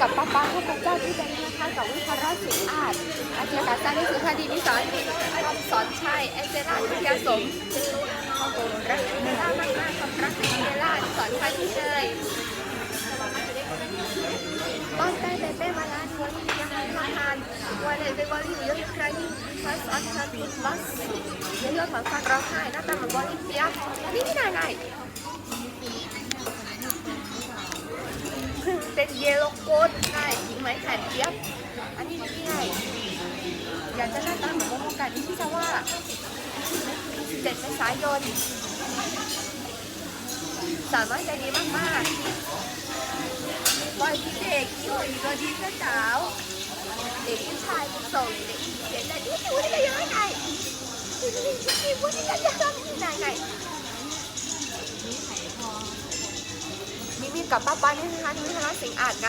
กับป้าป้าข้าพเจ้าที่เป็นนะคะกับวิทยาราชสิงห์อาจอาจารย์กาซาได้สุภาดีนิสอนสอนชัยเอเจราวิทยาสมข้อมูลรักเมล่ามากๆคำรักเมล่าสอนชัยที่เชยป้อนได้เบเป้มาลานวอลลียังไงทำทานวอลเลย์บอลอยู่เยอะใครยิ่งพัสออนทันฟุตบัสเยอะๆเหมือนฟันร้องไห้หน้าตาเหมือนบอลลิเปียนี่นี่ไหนไห เป็นเยลโลโกดใช่ยิงไหม้แขนเจี๊ยบอันนี้นี่ไงอยากจะหน้าตาเหมือนโมโมกันที่จะว่า7เมษายน สามารถใจดีมากๆบอยพี่เด็กที่อยู่ตัวดีเพื่อนสาวเด็กผู้ชายส่งเด็กเด็กแต่ที่อยู่ที่ยังไงที่ที่ที่พูดที่ยังไงไง มีมีกับป้าป้านี่นะคะที่ธนาสิงห์อาจไง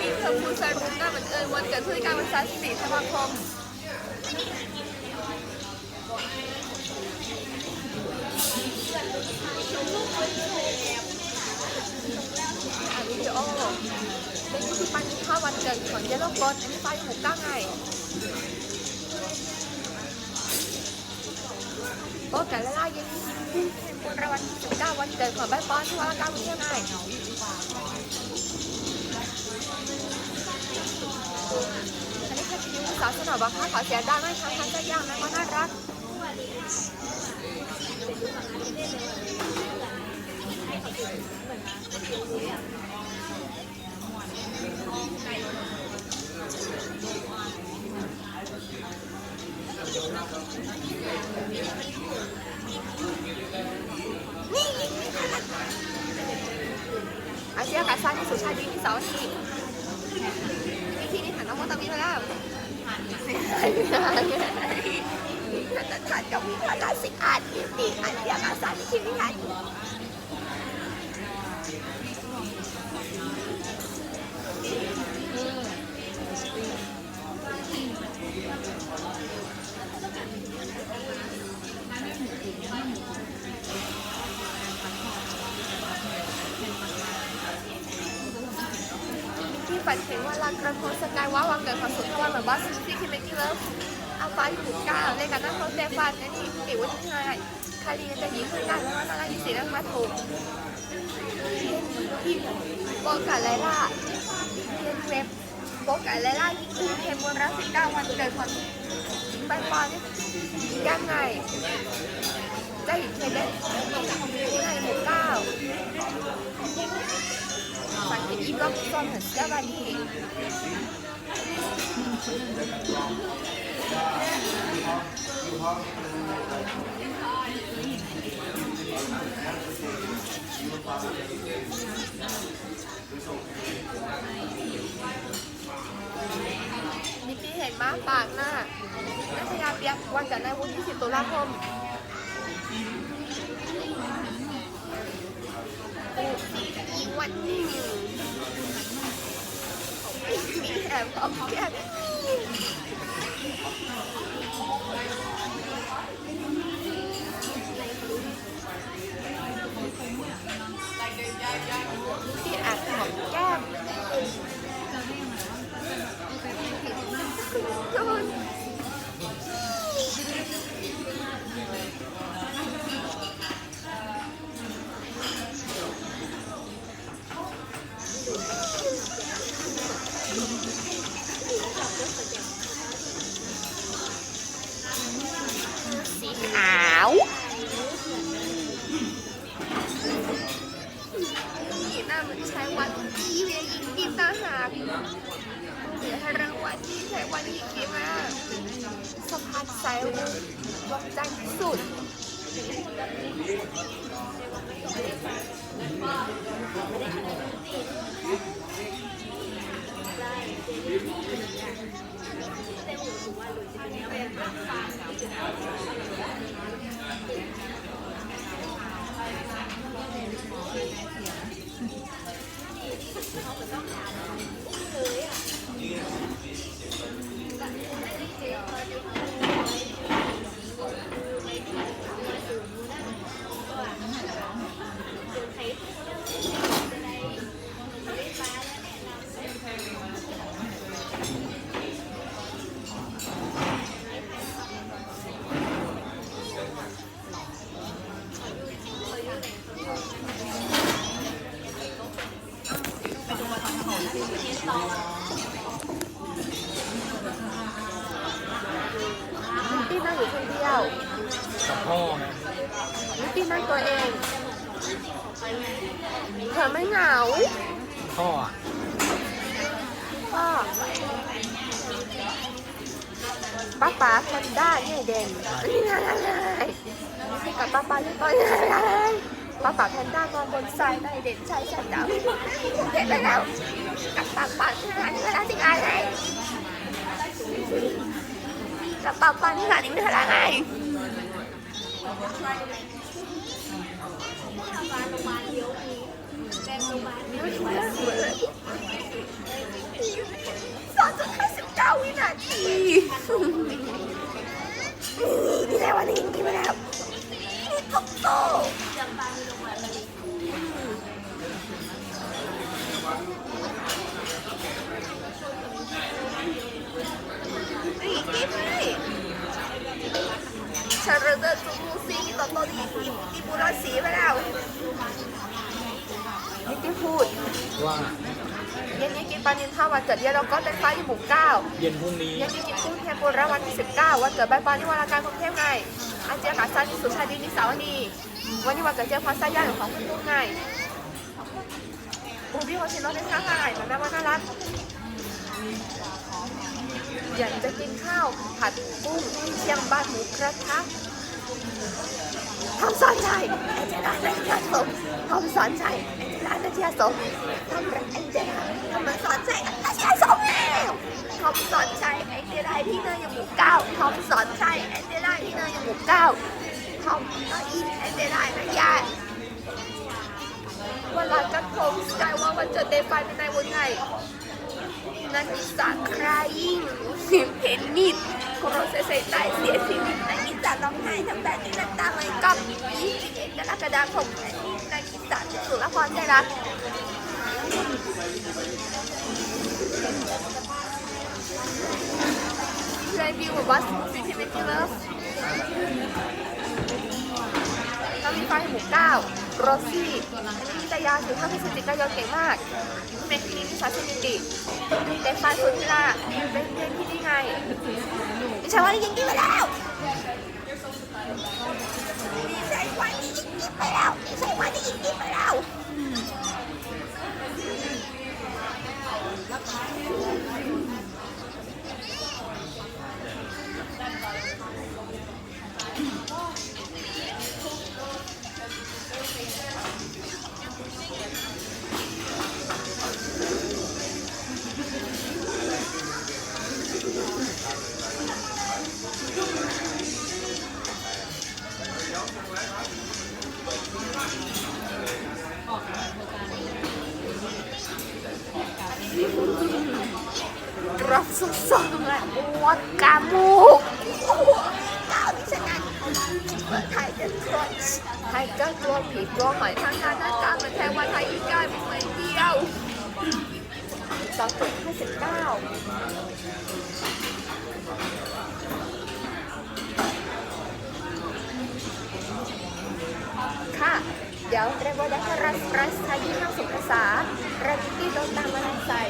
ที่เธอพูดสรุปหน้าเหมือนเอิญวันเกิดพฤติการวันที่สี่ธันวาคมอ่านวิดีโอเป็นที่ปันข้าวันเกิดของเยลโลกดอันนี้ไฟหมูก้าไงโป๊กันละลายังบุญรางวัลที่19วันเกิดของแม่ป้อนที่ว่ากาวเที่ยวไง นนี้คือคิวสาวสนอบอกค่ะขอเสียงดังให้ทางทานจะย่างนะก็น่ารักนี่อาเซียกาซ่าที่สุชาติที่สองที่ วิธีนี้หันเอาว่าตอนนี้มาแล้วแต่ถัดกับวิธีการสิอาดปีอันเดียวกันสามวิธีวิธีที่ฝัน ถึงว่าลังกระทงสกายว่าวังเกิดความสุขทวันเหมือนบอสที่คิมเมกี้เลิฟเอาไฟถูกก้าวเลยกันนั่งรถเตฟันนั่นนี่ปิวที่ไงคารีจะยิงขึ้นกันแล้ว่ารักยี่สิบนั่งมาถูกที่โบกัไลล่าเรียนเว็บโบกัไลล่ายิงคือเทมบนรักสิบเก้าวันเกิดของไปปอนยังไงจะเห็นเคเดนที่ไหนหมู่เก้า 작게 이거 부서는 진짜 많이 니키 เห็นมาปากหน้านักพยาเปียกวันจันทร์ในวันที่10ตุลาคมอีกวันนี้ งมีแอบออ ป้าป๋าแพนด้าเนี่ยเด่นนี่ไงกับป้าป๋าเล่ตัวยังไงป้าป๋าแพนด้านอนบนทรายได้เด่นใช่ใช่จ้าเด็ดไปแล้วกับป้าป๋าที่ไหนเวลาที่อะไรกับป้าป๋าที่ไหนนี่เวลาไงส วินาทีนี่และวันนี้กินไปแล้วนี่ตุ๊กโตอีกนิดนึงฉันเริ่มจะจูซีตอนตอนนี้อีอีบุราสีไปแล้วนิกกี้พูดว่า เย็นนี้กินปลานินท่าวันเกิดเย็นเราก็เป็นฟ้าที่หมู่เก้าเย็นพรุ่งนี้เย็นนี้กินกุ้งเทมปุระวันที่สิบเก้าวันเกิดใบปลาที่วาราการกรุงเทพไงอาเจียกาซานิสุชาดีนิสาวนีวันนี้วันเกิดเจ้าพาซาย่าของคุณลุงไงอูบี้โฮชิโร่เป็นข้างไงมันแม่ว่าน่ารักอยากจะกินข้าวผัดกุ้งเชียงบ้านหมูกระทะทำสอนใจไอเจลาในที่สมทำสอนใจไอเจลาในที่สมทำรักไอเจลาทำมันสอนใจไอที่สมแล้วทำสอนใจไอเจลาที่เนยยังหมู่เก้าทำสอนใจไอเจลาที่เนยยังหมู่เก้าทำก็อินไอเจลาไม่ยากเวลากระทงสกายว่าวันเกิดเดฟายเป็นในวันไงนักศึกษาครายิ่งเสียงเพนนิดโคโรเซเซตายเสียชีวิตนักศึกษาร้องไห้ทำแบบนี้นักตาไม่กับ21กรกฎาคมนั กศึกษาสุรพรใจรักเพลงดิวบัสซิตี้เมทิเลสทำมีไฟหมูเก้าโรซี่อันนี้มิตยาถึงห้าพฤศจิกายนเก่งมากเมคนิมิซาซินิติเดฟานสุธิราเป็นเพื่อนที่นี่ไงดิฉันว่ายิงกินไปแล้ว วันนี้ยิงกินไปแล้วดิฉันนี้ยิงกินไปแล้ว รอบสุดสองและวอดกามูกก้าดิฉันนั้นเมืองไทยจะครอชไทยก็กลัวผีกลัวหอยทางการหน้าตาเหมือนแทงวันไทยอีกกายเป็นเหมือนเดียวสองจุดห้าสิบเก้าค่ะ เดี๋ยวเรียกว่าได้รัสรัสไทยที่ห้าสุขภาษาระดับที่โดนตามมาใส่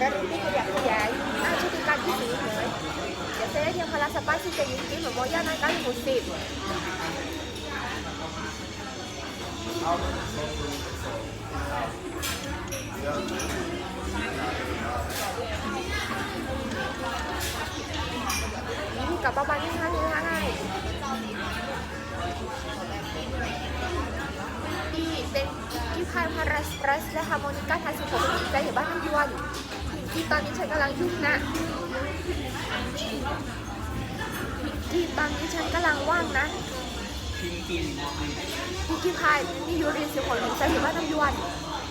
ระดับที่ขยับขยาย การที่สีเหนือเดี๋ยวเซเลเทียมพลาสปาซิเจยิงกินเหมือนโมย่านาการหมู่สิบกับประมาณนี้ห้านี้ห้าง่ายที่เป็นที่พายพาราสเปรสและฮาร์โมนิก้าทายสุขของผู้หญิงใจอยู่บ้านน้ำยวน ที่ตอนนี้ฉันกำลังยุ่งนะ ที่ตอนนี้ฉันกำลังว่างนะพิงกินพิงกี้พายนี่ยูรินสิของหญิงใจอยู่บ้านน้ำยวน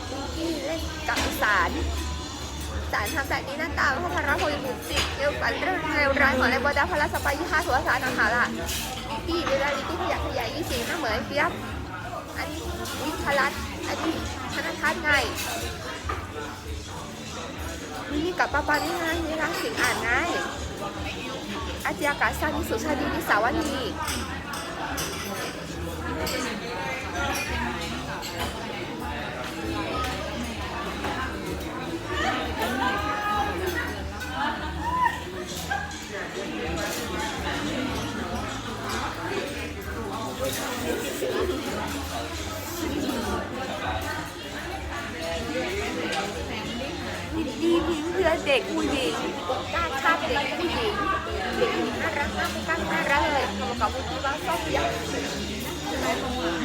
พิงกี้เล่นกับอีสานสารทำแบบนี้หน้าตาพระพระโหยหมุนสิเร็วปันเรื่องเร็วร้ายของในบรรดาพระสปายยี่ห้าสัวสารอาหารละพี่เวลานี้ที่ขยันขยายยี่สิบนะเหมือนเปียบอันนี้วิทรัตอันนี้ธนาคารไง นี่กับป้าปานี่ไงนี่ร้านสิงอ่านไงอาเจียกาซานิสุชาดีนิสาวนี ดีพิงเพื่อเด็กผู้หญิงกล้าชาติเด็กผู้หญิงเด็กผู้หญิงน่ารักมากน่ารักเลยขอบคุณกับคุณว่าชอบเยอะ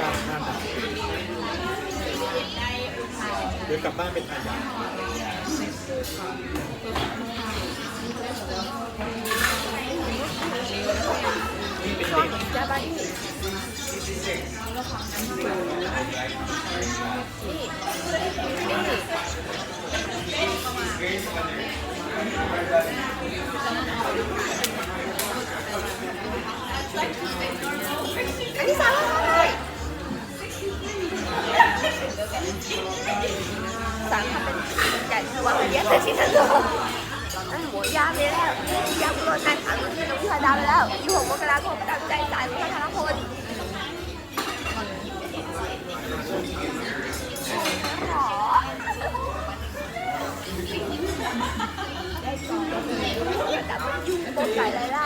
ก้าวข้ามเดี๋ยวกลับบ้านเป็นทายาทชอบยาบาดีนี่นี่ อันนี้สาระอะไรสามทำเป็นใหญ่คือว่ามันแยกแต่ชิ้นละตัวนั่นหมูย่างเลยแล้วยาโรยนายถังที่น้องพิธาดาไปแล้วยี่หกมกราคมประดับใจสายพัฒนพลขอแต่มันยุ่งโปไก่ไล่ล่า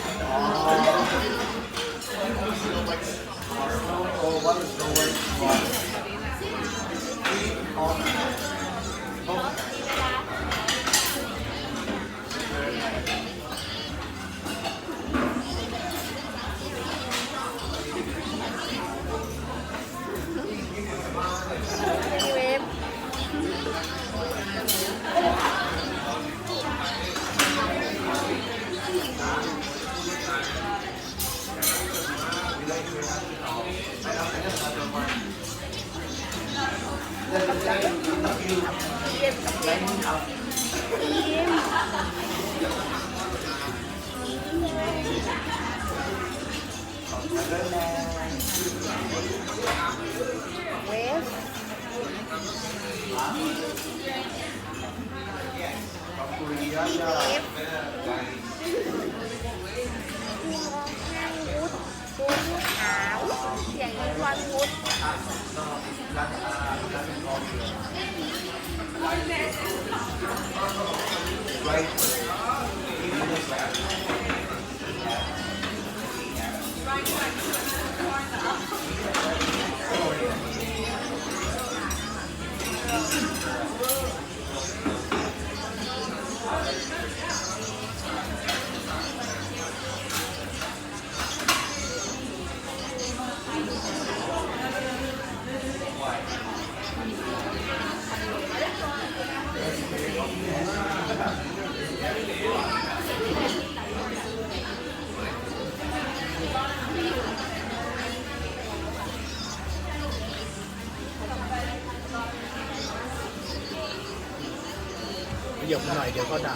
หน่อยเดี๋ยวก็ด่า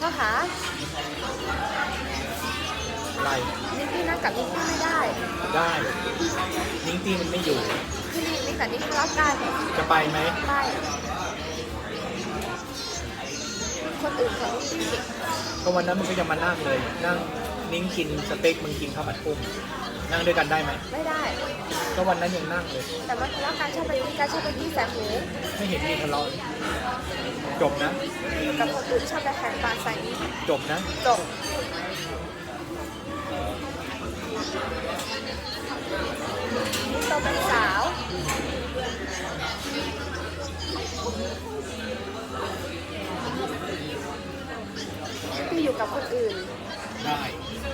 พ่อหาไล่นิกกี้นั่งกับนิกกี้ไม่ได้ได้นิ้งตีมันไม่อยู่คือนิกนิกกับนิกทะเลาะกันจะไปไหมได้คนอื่นของนิกกี้ก็วันนั้นมันก็ยังมานั่งเลย นั่งนิ้งกินสเต็กมึงกินข้าวผัดกุ้ง นั่งด้วยกันได้ไหม ไม่ได้ ก็วันนั้นยังนั่งเลย แต่มันทะเลาะกันชอบไปนิกกันชอบไปที่แสบหูไม่เห็นมีทะเลาะเลยจบนะ กับคนอื่นชอบไปแข่งปลาใส่นิกจบนะ จบนิกโตเป็นสาว ที่อยู่กับคนอื่น ได้ น